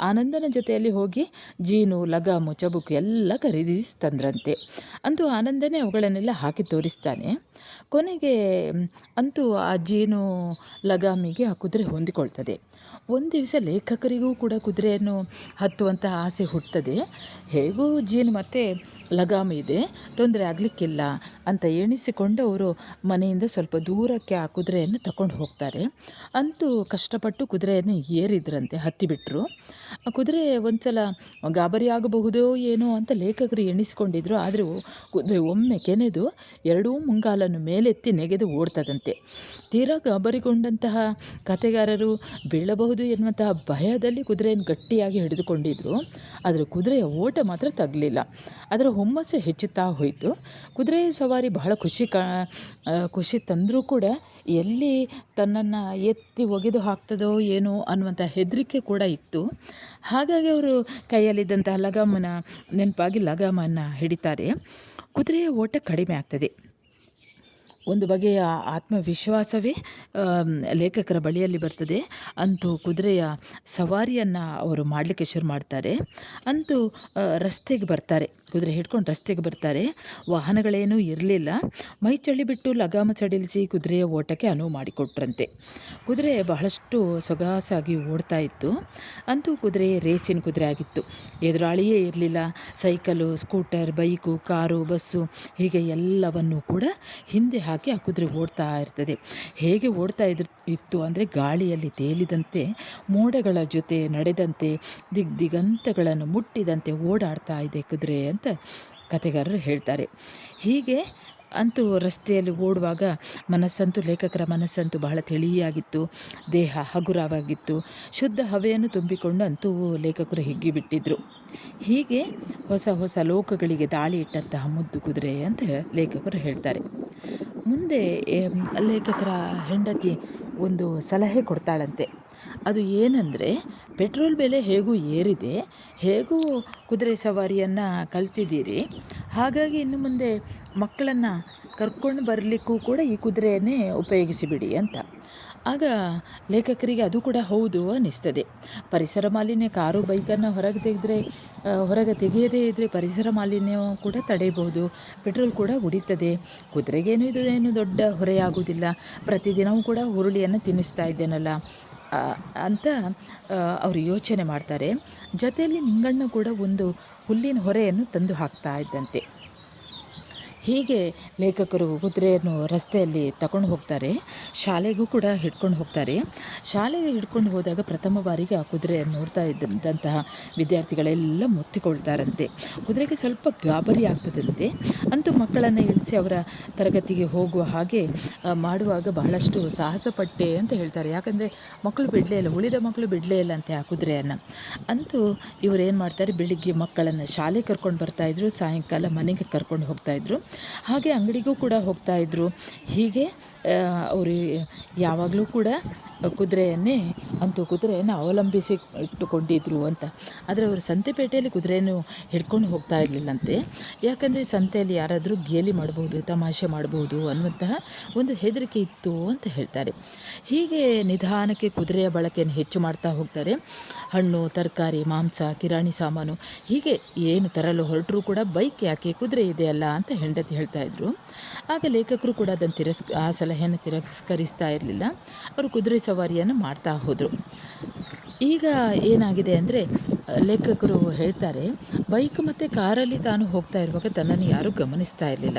ಆನಂದನ ಜೊತೆಯಲ್ಲಿ ಹೋಗಿ ಜೀನು, ಲಗಾಮು, ಚಬುಕು ಎಲ್ಲ ಖರೀದಿಸಿ ತಂದ್ರಂತೆ ಅಂತೂ ಆನಂದನೇ ಅವುಗಳನ್ನೆಲ್ಲ ಹಾಕಿ ತೋರಿಸ್ತಾನೆ. ಕೊನೆಗೆ, ಅಂತೂ ಆ ಜೀನು, ಲಗಾಮಿಗೆ ಆ ಕುದುರೆ ಹೊಂದಿಕೊಳ್ತದೆ. ಒಂದು ದಿವಸ ಲೇಖಕರಿಗೂ ಕೂಡ ಕುದುರೆಯನ್ನು ಹತ್ತುವಂಥ ಆಸೆ ಹುಟ್ಟುತ್ತದೆ ಹೇಗೂ ಜೀನು ಮತ್ತೆ ಲಗಾಮಿ ಇದೆ, ತೊಂದರೆ ಆಗಲಿಕ್ಕಿಲ್ಲ ಅಂತ ಎಣಿಸಿಕೊಂಡು ಅವರು ಮನೆಯಿಂದ ಸ್ವಲ್ಪ ದೂರಕ್ಕೆ ಆ ಕುದುರೆಯನ್ನು ತಗೊಂಡು ಹೋಗ್ತಾರೆ. ಅಂತೂ ಕಷ್ಟಪಟ್ಟು ಕುದುರೆಯನ್ನು ಏರಿದ್ರಂತೆ, ಹತ್ತಿಬಿಟ್ರು. ಆ ಕುದುರೆ ಒಂದ್ಸಲ ಗಾಬರಿ ಆಗಬಹುದೋ ಏನೋ ಅಂತ ಲೇಖಕರು ಎಣಿಸಿಕೊಂಡಿದ್ರು. ಆದರೂ ಕುದುರೆ ಒಮ್ಮೆ ಕೆನೆದು ಎರಡೂ ಮುಂಗಾಲನ್ನು ಮೇಲೆತ್ತಿ ನೆಗೆದು ಓಡ್ತದಂತೆ. ತೀರಾ ಗಾಬರಿಗೊಂಡಂತಹ ಕಥೆಗಾರರು ಬೀಳಬಹುದು ಎನ್ನುವಂತಹ ಭಯದಲ್ಲಿ ಕುದುರೆಯನ್ನು ಗಟ್ಟಿಯಾಗಿ ಹಿಡಿದುಕೊಂಡಿದ್ರು. ಆದರೆ ಕುದುರೆಯ ಓಟ ಮಾತ್ರ ತಗಲಿಲ್ಲ. ಅದರ ಹುಮ್ಮಸ್ಸು ಹೆಚ್ಚುತ್ತಾ ಹೋಯಿತು. ಕುದುರೆ ಸವಾರಿ ಬಹಳ ಖುಷಿ ಕ ಖುಷಿ ತಂದರೂ ಕೂಡ ಎಲ್ಲಿ ತನ್ನನ್ನು ಎತ್ತಿ ಒಗೆದು ಹಾಕ್ತದೋ ಏನೋ ಅನ್ನುವಂಥ ಹೆದರಿಕೆ ಕೂಡ ಇತ್ತು. ಹಾಗಾಗಿ ಅವರು ಕೈಯಲ್ಲಿದ್ದಂತಹ ಲಗಾಮನ, ನೆನಪಾಗಿ ಲಗಾಮನ್ನು ಹಿಡಿತಾರೆ. ಕುದುರೆಯ ಓಟ ಕಡಿಮೆ ಆಗ್ತದೆ. ಒಂದು ಬಗೆಯ ಆತ್ಮವಿಶ್ವಾಸವೇ ಲೇಖಕರ ಬಳಿಯಲ್ಲಿ ಬರ್ತದೆ. ಅಂತೂ ಕುದುರೆಯ ಸವಾರಿಯನ್ನು ಅವರು ಮಾಡಲಿಕ್ಕೆ ಶುರು ಮಾಡ್ತಾರೆ. ಅಂತೂ ರಸ್ತೆಗೆ ಬರ್ತಾರೆ. ಕುದುರೆ ಹಿಡ್ಕೊಂಡು ರಸ್ತೆಗೆ ಬರ್ತಾರೆ. ವಾಹನಗಳೇನೂ ಇರಲಿಲ್ಲ. ಮೈ ಚಳಿ ಬಿಟ್ಟು ಲಗಾಮ ಚಡಿಲಿಸಿ ಕುದುರೆಯ ಓಟಕ್ಕೆ ಅನುವು ಮಾಡಿಕೊಟ್ರಂತೆ. ಕುದುರೆ ಬಹಳಷ್ಟು ಸೊಗಸಾಗಿ ಓಡ್ತಾ ಇತ್ತು. ಅಂತೂ ಕುದುರೆ ರೇಸಿನ ಕುದುರೆ ಆಗಿತ್ತು. ಎದುರಾಳಿಯೇ ಇರಲಿಲ್ಲ. Cycle, scooter, bike, car, bus ಹೀಗೆ ಎಲ್ಲವನ್ನು ಕೂಡ ಹಿಂದೆ ಹಾಕಿ ಆ ಕುದುರೆ ಓಡ್ತಾ ಇರ್ತದೆ. ಹೇಗೆ ಓಡ್ತಾ ಇದ್ರು ಇತ್ತು ಅಂದರೆ ಗಾಳಿಯಲ್ಲಿ ತೇಲಿದಂತೆ, ಮೋಡಗಳ ಜೊತೆ ನಡೆದಂತೆ, ದಿಗ್, ದಿಗಂತಗಳನ್ನು ಮುಟ್ಟಿದಂತೆ ಓಡಾಡ್ತಾ ಇದೆ ಕುದುರೆ ಅಂತ ಕಥೆಗಾರರು ಹೇಳ್ತಾರೆ. ಹೀಗೆ ಅಂತೂ ರಸ್ತೆಯಲ್ಲಿ ಓಡುವಾಗ ಮನಸ್ಸಂತೂ ಲೇಖಕರ ಮನಸ್ಸಂತೂ ಬಹಳ ತಿಳಿಯಾಗಿತ್ತು, ದೇಹ ಹಗುರವಾಗಿತ್ತು, ಶುದ್ಧ ಹವೆಯನ್ನು ತುಂಬಿಕೊಂಡು ಅಂತೂ ಲೇಖಕರು ಹಿಗ್ಗಿಬಿಟ್ಟಿದ್ರು ಹೀಗೆ ಹೊಸ ಹೊಸ ಲೋಕಗಳಿಗೆ ದಾಳಿ ಇಟ್ಟಂತಹ ಮುದ್ದು ಕುದುರೆ ಅಂತ ಲೇಖಕರು ಹೇಳ್ತಾರೆ. ಮುಂದೆ ಲೇಖಕರ ಹೆಂಡತಿ ಒಂದು ಸಲಹೆ ಕೊಡ್ತಾಳಂತೆ. ಅದು ಏನಂದರೆ, ಪೆಟ್ರೋಲ್ ಬೆಲೆ ಹೇಗೂ ಏರಿದೆ, ಹೇಗೂ ಕುದುರೆ ಸವಾರಿಯನ್ನು ಕಲ್ತಿದ್ದೀರಿ, ಹಾಗಾಗಿ ಇನ್ನು ಮುಂದೆ ಮಕ್ಕಳನ್ನು ಕರ್ಕೊಂಡು ಬರಲಿಕ್ಕೂ ಕೂಡ ಈ ಕುದುರೆಯನ್ನೇ ಉಪಯೋಗಿಸಿಬಿಡಿ ಅಂತ. ಆಗ ಲೇಖಕರಿಗೆ ಅದು ಕೂಡ ಹೌದು ಅನ್ನಿಸ್ತದೆ. ಪರಿಸರ ಮಾಲಿನ್ಯ ಕಾರು ಬೈಕನ್ನು ಹೊರಗೆ ತೆಗೆದ್ರೆ ಹೊರಗೆ ತೆಗೆಯದೇ ಇದ್ದರೆ ಪರಿಸರ ಮಾಲಿನ್ಯ ಕೂಡ ತಡೆಯಬಹುದು, ಪೆಟ್ರೋಲ್ ಕೂಡ ಉಡಿತದೆ, ಕುದುರೆಗೇನು ಇದು ಏನು ದೊಡ್ಡ ಹೊರೆಯಾಗುವುದಿಲ್ಲ, ಪ್ರತಿದಿನವೂ ಕೂಡ ಹುರುಳಿಯನ್ನು ತಿನ್ನಿಸ್ತಾ ಇದ್ದೇನಲ್ಲ ಅಂತ ಅವರು ಯೋಚನೆ ಮಾಡ್ತಾರೆ. ಜೊತೆಯಲ್ಲಿ ನಿಂಗಣ್ಣ ಕೂಡ ಒಂದು ಹುಲ್ಲಿನ ಹೊರೆಯನ್ನು ತಂದು ಹಾಕ್ತಾ ಇದ್ದಂತೆ. ಹೀಗೆ ಲೇಖಕರು ಕುದುರೆಯನ್ನು ರಸ್ತೆಯಲ್ಲಿ ತಗೊಂಡು ಹೋಗ್ತಾರೆ. ಶಾಲೆಗೂ ಕೂಡ ಹಿಡ್ಕೊಂಡು ಹೋಗ್ತಾರೆ. ಶಾಲೆಗೆ ಹಿಡ್ಕೊಂಡು ಹೋದಾಗ ಪ್ರಥಮ ಬಾರಿಗೆ ಆ ಕುದುರೆಯನ್ನು ನೋಡ್ತಾ ಇದ್ದಂತಹ ವಿದ್ಯಾರ್ಥಿಗಳೆಲ್ಲ ಮುತ್ತಿಕೊಳ್ತಾರಂತೆ ಕುದುರೆಗೆ ಸ್ವಲ್ಪ ಗಾಬರಿ ಆಗ್ತದಂತೆ. ಅಂತೂ ಮಕ್ಕಳನ್ನು ಇಳಿಸಿ ಅವರ ತರಗತಿಗೆ ಹೋಗುವ ಹಾಗೆ ಮಾಡುವಾಗ ಬಹಳಷ್ಟು ಸಾಹಸ ಪಟ್ಟೆ ಅಂತ ಹೇಳ್ತಾರೆ. ಯಾಕಂದರೆ ಮಕ್ಕಳು ಬಿಡಲೇ ಇಲ್ಲ, ಉಳಿದ ಮಕ್ಕಳು ಬಿಡಲೇ ಇಲ್ಲ ಅಂತೆ ಆ ಕುದುರೆಯನ್ನು. ಅಂತೂ ಇವರೇನು ಮಾಡ್ತಾರೆ, ಬೆಳಿಗ್ಗೆ ಮಕ್ಕಳನ್ನು ಶಾಲೆ ಕರ್ಕೊಂಡು ಬರ್ತಾಯಿದ್ರು ಸಾಯಂಕಾಲ ಮನೆಗೆ ಕರ್ಕೊಂಡು ಹೋಗ್ತಾಯಿದ್ರು ಹಾಗೆ ಅಂಗಡಿಗೂ ಕೂಡ ಹೋಗ್ತಾಯಿದ್ರು ಹೀಗೆ ಅವರು ಯಾವಾಗಲೂ ಕೂಡ ಕುದುರೆಯನ್ನೇ, ಅಂತೂ ಕುದುರೆಯನ್ನು ಅವಲಂಬಿಸಿ ಇಟ್ಟುಕೊಂಡಿದ್ರು ಅಂತ. ಆದರೆ ಅವರು ಸಂತೆಪೇಟೆಯಲ್ಲಿ ಕುದುರೆಯನ್ನು ಹಿಡ್ಕೊಂಡು ಹೋಗ್ತಾ ಇರಲಿಲ್ಲಂತೆ. ಯಾಕಂದರೆ ಸಂತೆಯಲ್ಲಿ ಯಾರಾದರೂ ಗೇಲಿ ಮಾಡ್ಬೋದು, ತಮಾಷೆ ಮಾಡ್ಬೋದು ಅನ್ನುವಂತಹ ಒಂದು ಹೆದರಿಕೆ ಇತ್ತು ಅಂತ ಹೇಳ್ತಾರೆ. ಹೀಗೆ ನಿಧಾನಕ್ಕೆ ಕುದುರೆಯ ಬಳಕೆಯನ್ನು ಹೆಚ್ಚು ಮಾಡ್ತಾ ಹೋಗ್ತಾರೆ. ಹಣ್ಣು, ತರಕಾರಿ, ಮಾಂಸ, ಕಿರಾಣಿ ಸಾಮಾನು, ಹೀಗೆ ಏನು ತರಲು ಹೊರಟರೂ ಕೂಡ ಬೈಕ್ ಯಾಕೆ ಕುದುರೆ ಇದೆಯಲ್ಲ ಅಂತ ಹೆಂಡತಿ ಹೇಳ್ತಾ ಇದ್ರು. ಆಗ ಲೇಖಕರು ಕೂಡ ಅದನ್ನು ತಿರಸ್ಕ ಆ ಸಲಹೆಯನ್ನು ತಿರಸ್ಕರಿಸ್ತಾ ಇರಲಿಲ್ಲ. ಅವರು ಕುದುರೆ ಸವಾರಿಯನ್ನು ಮಾಡ್ತಾ ಹೋದರು. ಈಗ ಏನಾಗಿದೆ ಅಂದರೆ ಲೇಖಕರು ಹೇಳ್ತಾರೆ, ಬೈಕ್ ಮತ್ತು ಕಾರಲ್ಲಿ ತಾನು ಹೋಗ್ತಾ ಇರುವಾಗ ತನ್ನನ್ನು ಯಾರೂ ಗಮನಿಸ್ತಾ ಇರಲಿಲ್ಲ.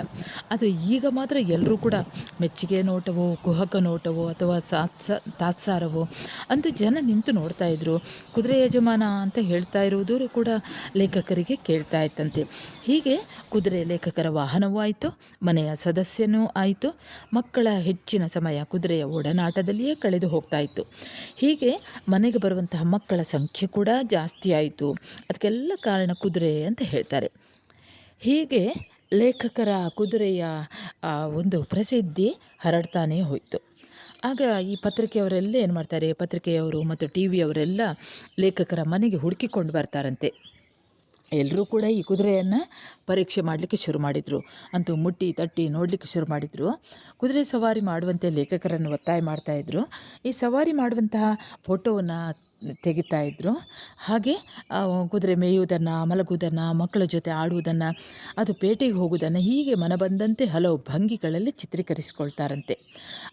ಆದರೆ ಈಗ ಮಾತ್ರ ಎಲ್ಲರೂ ಕೂಡ ಮೆಚ್ಚುಗೆ ನೋಟವೋ, ಕುಹಕ ನೋಟವೋ ಅಥವಾ ಸಾತ್ಸ ತಾತ್ಸಾರವೋ ಅಂತ ಜನ ನಿಂತು ನೋಡ್ತಾ ಇದ್ರು. ಕುದುರೆ ಯಜಮಾನ ಅಂತ ಹೇಳ್ತಾ ಇರುವುದು ಕೂಡ ಲೇಖಕರಿಗೆ ಕೇಳ್ತಾ ಇತ್ತಂತೆ. ಹೀಗೆ ಕುದುರೆ ಲೇಖಕರ ವಾಹನವೂ ಆಯಿತು, ಮನೆಯ ಸದಸ್ಯನೂ ಆಯಿತು, ಮಕ್ಕಳ ಹೆಚ್ಚಿನ ಸಮಯ ಕುದುರೆಯ ಒಡನಾಟದಲ್ಲಿಯೇ ಕಳೆದು ಹೋಗ್ತಾ ಇತ್ತು. ಹೀಗೆ ಮನೆಗೆ ಬರುವಂತಹ ಮಕ್ಕಳ ಸಂಖ್ಯೆ ಕೂಡ ಜಾಸ್ತಿ ಆಯಿತು. ಅದಕ್ಕೆಲ್ಲ ಕಾರಣ ಕುದುರೆ ಅಂತ ಹೇಳ್ತಾರೆ. ಹೀಗೆ ಲೇಖಕರ ಕುದುರೆಯ ಒಂದು ಪ್ರಸಿದ್ಧಿ ಹರಡ್ತಾನೇ ಹೋಯಿತು. ಆಗ ಈ ಪತ್ರಿಕೆಯವರೆಲ್ಲ ಏನು ಮಾಡ್ತಾರೆ? ಪತ್ರಿಕೆಯವರು ಮತ್ತು ಟಿ ವಿಯವರೆಲ್ಲ ಲೇಖಕರ ಮನೆಗೆ ಹುಡುಕಿಕೊಂಡು ಬರ್ತಾರಂತೆ. ಎಲ್ಲರೂ ಕೂಡ ಈ ಕುದುರೆಯನ್ನು ಪರೀಕ್ಷೆ ಮಾಡಲಿಕ್ಕೆ ಶುರು ಮಾಡಿದರು. ಅಂತೂ ಮುಟ್ಟಿ ತಟ್ಟಿ ನೋಡಲಿಕ್ಕೆ ಶುರು ಮಾಡಿದರು. ಕುದುರೆ ಸವಾರಿ ಮಾಡುವಂತೆ ಲೇಖಕರನ್ನು ಒತ್ತಾಯ ಮಾಡ್ತಾಯಿದ್ರು ಈ ಸವಾರಿ ಮಾಡುವಂತಹ ಫೋಟೋವನ್ನು ತೆಗಿತಾ ಇದ್ದರು ಹಾಗೆ ಕುದುರೆ ಮೇಯುವುದನ್ನು, ಮಲಗುವುದನ್ನು, ಮಕ್ಕಳ ಜೊತೆ ಆಡುವುದನ್ನು, ಅದು ಪೇಟೆಗೆ ಹೋಗುವುದನ್ನು ಹೀಗೆ ಮನಬಂದಂತೆ ಹಲವು ಭಂಗಿಗಳಲ್ಲಿ ಚಿತ್ರೀಕರಿಸಿಕೊಳ್ತಾರಂತೆ.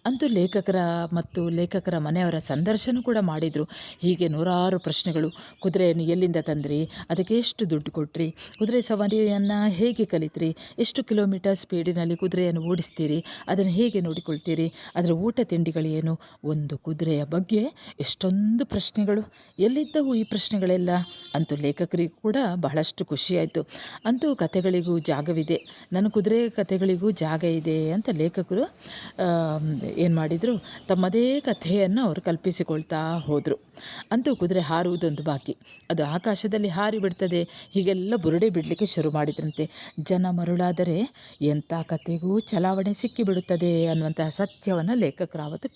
ಅಂತೂ ಲೇಖಕರ ಮತ್ತು ಲೇಖಕರ ಮನೆಯವರ ಸಂದರ್ಶನ ಕೂಡ ಮಾಡಿದರು. ಹೀಗೆ ನೂರಾರು ಪ್ರಶ್ನೆಗಳು, ಕುದುರೆಯನ್ನು ಎಲ್ಲಿಂದ ತಂದ್ರಿ? ಅದಕ್ಕೆ ಎಷ್ಟು ದುಡ್ಡು ಕೊಟ್ರಿ? ಕುದುರೆ ಸವಾರಿಯನ್ನು ಹೇಗೆ ಕಲಿತ್ರಿ? ಎಷ್ಟು ಕಿಲೋಮೀಟರ್ ಸ್ಪೀಡಿನಲ್ಲಿ ಕುದುರೆಯನ್ನು ಓಡಿಸ್ತೀರಿ? ಅದನ್ನು ಹೇಗೆ ನೋಡಿಕೊಳ್ತೀರಿ? ಅದರ ಊಟ ತಿಂಡಿಗಳೇನು? ಒಂದು ಕುದುರೆಯ ಬಗ್ಗೆ ಎಷ್ಟೊಂದು ಪ್ರಶ್ನೆಗಳು ಎಲ್ಲಿದ್ದವು ಈ ಪ್ರಶ್ನೆಗಳೆಲ್ಲ? ಅಂತೂ ಲೇಖಕರಿಗೂ ಕೂಡ ಬಹಳಷ್ಟು ಖುಷಿಯಾಯಿತು. ಅಂತೂ ಕತೆಗಳಿಗೂ ಜಾಗವಿದೆ. ನನ್ನ ಕುದುರೆ ಕತೆಗಳಿಗೂ ಜಾಗ ಇದೆ ಅಂತ ಲೇಖಕರು ಏನು ಮಾಡಿದರು? ತಮ್ಮದೇ ಕಥೆಯನ್ನು ಅವರು ಕಲ್ಪಿಸಿಕೊಳ್ತಾ ಹೋದರು. ಅಂತೂ ಕುದುರೆ ಹಾರುವುದೊಂದು ಬಾಕಿ. ಅದು ಆಕಾಶದಲ್ಲಿ ಹಾರಿ ಬಿಡ್ತದೆ. ಹೀಗೆಲ್ಲ ಬುರುಡೆ ಬಿಡಲಿಕ್ಕೆ ಶುರು ಮಾಡಿದ್ರಂತೆ. ಜನ ಮರುಳಾದರೆ ಎಂಥ ಕಥೆಗೂ ಚಲಾವಣೆ ಸಿಕ್ಕಿಬಿಡುತ್ತದೆ ಅನ್ನುವಂತಹ ಸತ್ಯವನ್ನು ಲೇಖಕರು ಆವತ್ತು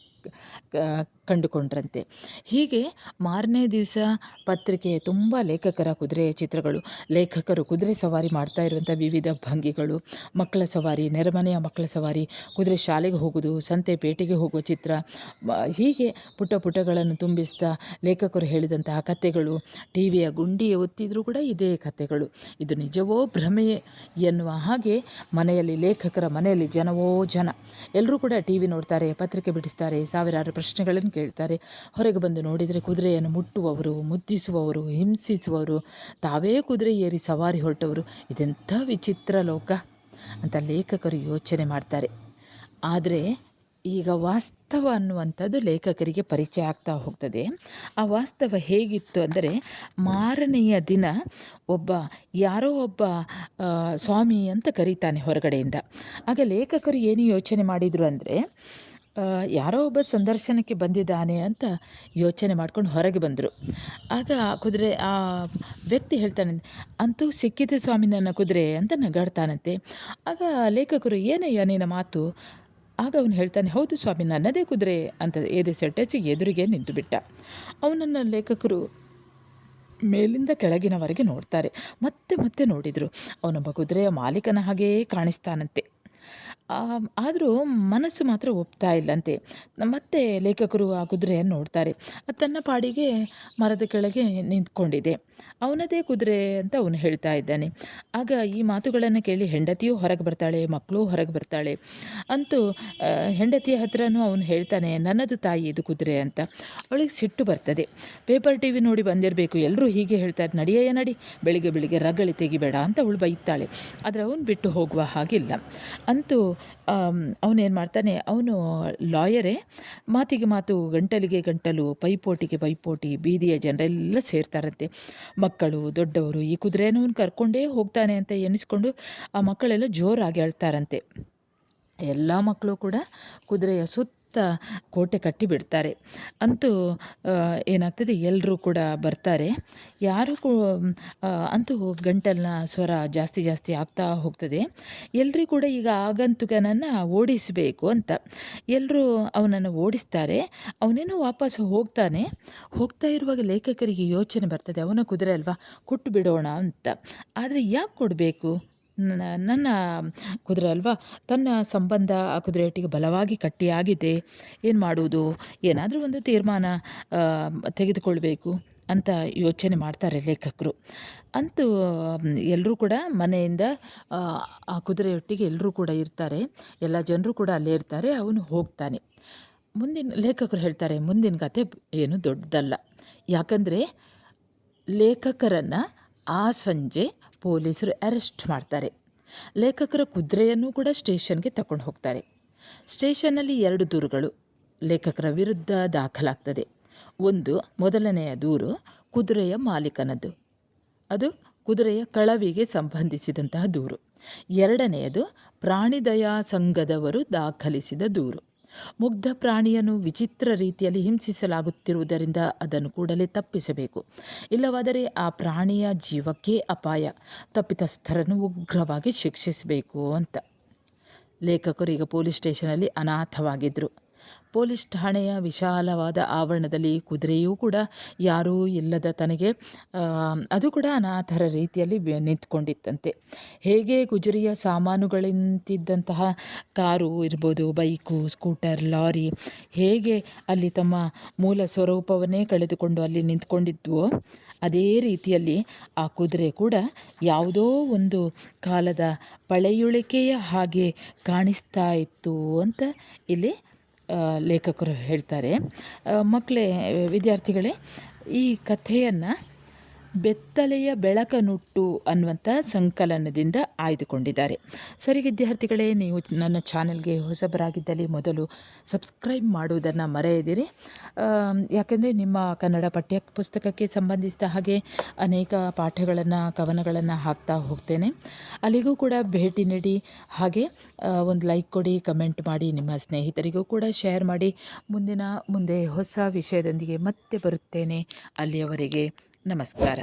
ಕ- ಕಂಡುಕೊಂಡ್ರಂತೆ. ಹೀಗೆ ಮಾರನೇ ದಿವಸ ಪತ್ರಿಕೆ ತುಂಬ ಲೇಖಕರ ಕುದುರೆ ಚಿತ್ರಗಳು. ಲೇಖಕರು ಕುದುರೆ ಸವಾರಿ ಮಾಡ್ತಾ ಇರುವಂಥ ವಿವಿಧ ಭಂಗಿಗಳು. ಮಕ್ಕಳ ಸವಾರಿ, ನೆರೆಮನೆಯ ಮಕ್ಕಳ ಸವಾರಿ, ಕುದುರೆ ಶಾಲೆಗೆ ಹೋಗೋದು ಸಂತೆ ಪೇಟೆಗೆ ಹೋಗುವ ಚಿತ್ರ. ಹೀಗೆ ಪುಟ ಪುಟಗಳನ್ನು ತುಂಬಿಸ್ತಾ ಲೇಖಕರು ಹೇಳಿದಂತಹ ಕಥೆಗಳು ಟಿ ವಿಯ ಗುಂಡಿ ಒತ್ತಿದ್ರೂ ಕೂಡ ಇದೇ ಕಥೆಗಳು. ಇದು ನಿಜವೋ ಭ್ರಮೆಯೇ ಎನ್ನುವ ಹಾಗೆ ಮನೆಯಲ್ಲಿ ಲೇಖಕರ ಮನೆಯಲ್ಲಿ ಜನವೋ ಜನ. ಎಲ್ಲರೂ ಕೂಡ ಟಿ ವಿ ನೋಡ್ತಾರೆ, ಪತ್ರಿಕೆ ಬಿಡಿಸ್ತಾರೆ, ಸಾವಿರಾರು ಪ್ರಶ್ನೆಗಳನ್ನು ಕೇಳ್ತಾರೆ. ಹೊರಗೆ ಬಂದು ನೋಡಿದರೆ ಕುದುರೆಯನ್ನು ಮುಟ್ಟುವವರು, ಮುದ್ದಿಸುವವರು, ಹಿಂಸಿಸುವವರು, ತಾವೇ ಕುದುರೆ ಏರಿ ಸವಾರಿ ಹೊರಟವರು. ಇದೆಂಥ ವಿಚಿತ್ರ ಲೋಕ ಅಂತ ಲೇಖಕರು ಯೋಚನೆ ಮಾಡ್ತಾರೆ. ಆದರೆ ಈಗ ವಾಸ್ತವ ಅನ್ನುವಂಥದ್ದು ಲೇಖಕರಿಗೆ ಪರಿಚಯ ಆಗ್ತಾ ಹೋಗ್ತದೆ. ಆ ವಾಸ್ತವ ಹೇಗಿತ್ತು ಅಂದರೆ ಮಾರನೆಯ ದಿನ ಒಬ್ಬ ಯಾರೋ ಒಬ್ಬ ಸ್ವಾಮಿ ಅಂತ ಕರೀತಾನೆ ಹೊರಗಡೆಯಿಂದ. ಆಗ ಲೇಖಕರು ಏನು ಯೋಚನೆ ಮಾಡಿದರು ಅಂದರೆ ಯಾರೋ ಒಬ್ಬ ಸಂದರ್ಶನಕ್ಕೆ ಬಂದಿದ್ದಾನೆ ಅಂತ ಯೋಚನೆ ಮಾಡ್ಕೊಂಡು ಹೊರಗೆ ಬಂದರು. ಆಗ ಕುದುರೆ, ಆ ವ್ಯಕ್ತಿ ಹೇಳ್ತಾನೆ, ಅಂತೂ ಸಿಕ್ಕಿದೆ ಸ್ವಾಮಿ ನನ್ನ ಕುದುರೆ ಅಂತ ನಗಾಡ್ತಾನಂತೆ. ಆಗ ಲೇಖಕರು, ಏನಯ್ಯ ನಿನ್ನ ಮಾತು? ಆಗ ಅವನು ಹೇಳ್ತಾನೆ, ಹೌದು ಸ್ವಾಮಿ, ನನ್ನದೇ ಕುದುರೆ ಅಂತ ಏದೆ ಸೆಟ್ಟಚ್ಚಿ ಎದುರಿಗೆ ನಿಂತು ಬಿಟ್ಟ. ಅವನನ್ನು ಲೇಖಕರು ಮೇಲಿಂದ ಕೆಳಗಿನವರೆಗೆ ನೋಡ್ತಾರೆ. ಮತ್ತೆ ಮತ್ತೆ ನೋಡಿದರು. ಅವನೊಬ್ಬ ಕುದುರೆಯ ಮಾಲೀಕನ ಹಾಗೆಯೇ ಕಾಣಿಸ್ತಾನಂತೆ. ಆದರೂ ಮನಸ್ಸು ಮಾತ್ರ ಒಪ್ತಾ ಇಲ್ಲಂತೆ. ಮತ್ತೆ ಲೇಖಕರು ಆ ಕುದುರೆಯನ್ನು ನೋಡ್ತಾರೆ. ತನ್ನ ಪಾಡಿಗೆ ಮರದ ಕೆಳಗೆ ನಿಂತ್ಕೊಂಡಿದೆ. ಅವನದೇ ಕುದುರೆ ಅಂತ ಅವನು ಹೇಳ್ತಾ ಇದ್ದಾನೆ. ಆಗ ಈ ಮಾತುಗಳನ್ನು ಕೇಳಿ ಹೆಂಡತಿಯೂ ಹೊರಗೆ ಬರ್ತಾಳೆ, ಮಕ್ಕಳು ಹೊರಗೆ ಬರ್ತಾಳೆ. ಅಂತೂ ಹೆಂಡತಿಯ ಹತ್ರನೂ ಅವನು ಹೇಳ್ತಾನೆ, ನನ್ನದು ತಾಯಿ ಇದು ಕುದುರೆ ಅಂತ. ಅವಳಿಗೆ ಸಿಟ್ಟು ಬರ್ತದೆ. ಪೇಪರ್ ಟಿ ವಿ ನೋಡಿ ಬಂದಿರಬೇಕು. ಎಲ್ಲರೂ ಹೀಗೆ ಹೇಳ್ತಾರೆ ನಡಿಯೇ ನಡಿ. ಬೆಳಿಗ್ಗೆ ಬೆಳಿಗ್ಗೆ ರಗಳಿ ತೆಗಿಬೇಡ ಅಂತ ಅವಳು ಬೈತಾಳೆ. ಆದರೆ ಅವನು ಬಿಟ್ಟು ಹೋಗುವ ಹಾಗಿಲ್ಲ. ಅಂತೂ ಅವನೇನು ಮಾಡ್ತಾನೆ, ಅವನು ಲಾಯರೇ, ಮಾತಿಗೆ ಮಾತು, ಗಂಟಲಿಗೆ ಗಂಟಲು, ಪೈಪೋಟಿಗೆ ಪೈಪೋಟಿ, ಬೀದಿಯ ಜನರೆಲ್ಲ ಸೇರ್ತಾರಂತೆ. ಮಕ್ಕಳು, ದೊಡ್ಡವರು, ಈ ಕುದುರೆನೂ ಅವ್ನು ಕರ್ಕೊಂಡೇ ಹೋಗ್ತಾನೆ ಅಂತ ಎನಿಸ್ಕೊಂಡು ಆ ಮಕ್ಕಳೆಲ್ಲ ಜೋರಾಗಿ ಅಳ್ತಾರಂತೆ. ಎಲ್ಲ ಮಕ್ಕಳು ಕೂಡ ಕುದುರೆಯ ಸುತ್ತ ಕೋಟೆ ಕಟ್ಟಿಬಿಡ್ತಾರೆ ಅಂತೂ ಏನಾಗ್ತದೆ ಎಲ್ಲರೂ ಕೂಡ ಬರ್ತಾರೆ. ಯಾರು ಕೂ ಅಂತೂ ಗಂಟಲಿನ ಸ್ವರ ಜಾಸ್ತಿ ಜಾಸ್ತಿ ಆಗ್ತಾ ಹೋಗ್ತದೆ. ಎಲ್ಲರೂ ಕೂಡ ಈಗ ಆಗಂತುಕನನ್ನು ಓಡಿಸಬೇಕು ಅಂತ. ಎಲ್ಲರೂ ಅವನನ್ನು ಓಡಿಸ್ತಾರೆ. ಅವನೇನೋ ವಾಪಸ್ ಹೋಗ್ತಾನೆ. ಹೋಗ್ತಾ ಇರುವಾಗ ಲೇಖಕರಿಗೆ ಯೋಚನೆ ಬರ್ತದೆ, ಅವನ ಕುದುರೆ ಅಲ್ವಾ, ಕೊಟ್ಟು ಬಿಡೋಣ ಅಂತ. ಆದರೆ ಯಾಕೆ ಕೊಡಬೇಕು? ನನ್ನ ಕುದುರೆ ಅಲ್ವಾ? ತನ್ನ ಸಂಬಂಧ ಆ ಕುದುರೆಯೊಟ್ಟಿಗೆ ಬಲವಾಗಿ ಕಟ್ಟಿಯಾಗಿದೆ. ಏನು ಮಾಡುವುದು? ಏನಾದರೂ ಒಂದು ತೀರ್ಮಾನ ತೆಗೆದುಕೊಳ್ಬೇಕು ಅಂತ ಯೋಚನೆ ಮಾಡ್ತಾರೆ ಲೇಖಕರು. ಅಂತೂ ಎಲ್ಲರೂ ಕೂಡ ಮನೆಯಿಂದ, ಆ ಕುದುರೆಯೊಟ್ಟಿಗೆ ಎಲ್ಲರೂ ಕೂಡ ಇರ್ತಾರೆ. ಎಲ್ಲ ಜನರು ಕೂಡ ಅಲ್ಲೇ ಇರ್ತಾರೆ. ಅವನು ಹೋಗ್ತಾನೆ. ಮುಂದಿನ, ಲೇಖಕರು ಹೇಳ್ತಾರೆ, ಮುಂದಿನ ಕತೆ ಏನು ದೊಡ್ಡದಲ್ಲ ಯಾಕಂದರೆ, ಲೇಖಕರನ್ನು ಆ ಸಂಜೆ ಪೊಲೀಸರು ಅರೆಸ್ಟ್ ಮಾಡ್ತಾರೆ. ಲೇಖಕರ ಕುದುರೆಯನ್ನು ಕೂಡ ಸ್ಟೇಷನ್ಗೆ ತಗೊಂಡು ಹೋಗ್ತಾರೆ. ಸ್ಟೇಷನ್ನಲ್ಲಿ ಎರಡು ದೂರುಗಳು ಲೇಖಕರ ವಿರುದ್ಧ ದಾಖಲಾಗ್ತದೆ. ಒಂದು, ಮೊದಲನೆಯ ದೂರು ಕುದುರೆಯ ಮಾಲೀಕನದ್ದು. ಅದು ಕುದುರೆಯ ಕಳವಿಗೆ ಸಂಬಂಧಿಸಿದಂತಹ ದೂರು. ಎರಡನೆಯದು ಪ್ರಾಣಿದಯಾ ಸಂಘದವರು ದಾಖಲಿಸಿದ ದೂರು. ಮುಗ್ಧ ಪ್ರಾಣಿಯನ್ನು ವಿಚಿತ್ರ ರೀತಿಯಲ್ಲಿ ಹಿಂಸಿಸಲಾಗುತ್ತಿರುವುದರಿಂದ ಅದನ್ನು ಕೂಡಲೇ ತಪ್ಪಿಸಬೇಕು. ಇಲ್ಲವಾದರೆ ಆ ಪ್ರಾಣಿಯ ಜೀವಕ್ಕೆ ಅಪಾಯ. ತಪ್ಪಿತಸ್ಥರನ್ನು ಉಗ್ರವಾಗಿ ಶಿಕ್ಷಿಸಬೇಕು ಅಂತ. ಲೇಖಕರು ಈಗ ಪೊಲೀಸ್ ಸ್ಟೇಷನಲ್ಲಿ ಅನಾಥವಾಗಿದ್ದರು ಪೊಲೀಸ್ ಠಾಣೆಯ ವಿಶಾಲವಾದ ಆವರಣದಲ್ಲಿ ಕುದುರೆಯೂ ಕೂಡ ಯಾರೂ ಇಲ್ಲದ ತನಗೆ ಅದು ಕೂಡ ಅನಾಥರ ರೀತಿಯಲ್ಲಿ ನಿಂತ್ಕೊಂಡಿತ್ತಂತೆ. ಹೇಗೆ ಗುಜರಿಯ ಸಾಮಾನುಗಳಿಂತಿದ್ದಂತಹ ಕಾರು ಇರ್ಬೋದು, ಬೈಕು, ಸ್ಕೂಟರ್, ಲಾರಿ, ಹೇಗೆ ಅಲ್ಲಿ ತಮ್ಮ ಮೂಲ ಸ್ವರೂಪವನ್ನೇ ಕಳೆದುಕೊಂಡು ಅಲ್ಲಿ ನಿಂತ್ಕೊಂಡಿದ್ವೋ, ಅದೇ ರೀತಿಯಲ್ಲಿ ಆ ಕುದುರೆ ಕೂಡ ಯಾವುದೋ ಒಂದು ಕಾಲದ ಪಳೆಯುಳಿಕೆಯ ಹಾಗೆ ಕಾಣಿಸ್ತಾ ಇತ್ತು ಅಂತ ಇಲ್ಲಿ ಲೇಖಕರು ಹೇಳ್ತಾರೆ. ಮಕ್ಕಳೇ ವಿದ್ಯಾರ್ಥಿಗಳೇ ಈ ಕಥೆಯನ್ನು ಬೆತ್ತಲೆಯ ಬೆಳಕನುಟ್ಟು ಅನ್ನುವಂಥ ಸಂಕಲನದಿಂದ ಆಯ್ದುಕೊಂಡಿದ್ದಾರೆ. ಸರಿ ವಿದ್ಯಾರ್ಥಿಗಳೇ, ನೀವು ನನ್ನ ಚಾನೆಲ್ಗೆ ಹೊಸಬರಾಗಿದ್ದಲ್ಲಿ ಮೊದಲು ಸಬ್ಸ್ಕ್ರೈಬ್ ಮಾಡುವುದನ್ನು ಮರೆಯದಿರಿ. ಯಾಕೆಂದರೆ ನಿಮ್ಮ ಕನ್ನಡ ಪಠ್ಯ ಪುಸ್ತಕಕ್ಕೆ ಸಂಬಂಧಿಸಿದ ಹಾಗೆ ಅನೇಕ ಪಾಠಗಳನ್ನು, ಕವನಗಳನ್ನು ಹಾಕ್ತಾ ಹೋಗ್ತೇನೆ. ಅಲ್ಲಿಗೂ ಕೂಡ ಭೇಟಿ ನೀಡಿ ಹಾಗೆ ಒಂದು ಲೈಕ್ ಕೊಡಿ, ಕಮೆಂಟ್ ಮಾಡಿ, ನಿಮ್ಮ ಸ್ನೇಹಿತರಿಗೂ ಕೂಡ ಶೇರ್ ಮಾಡಿ. ಮುಂದಿನ, ಮುಂದೆ ಹೊಸ ವಿಷಯದೊಂದಿಗೆ ಮತ್ತೆ ಬರುತ್ತೇನೆ. ಅಲ್ಲಿಯವರೆಗೆ ನಮಸ್ಕಾರ.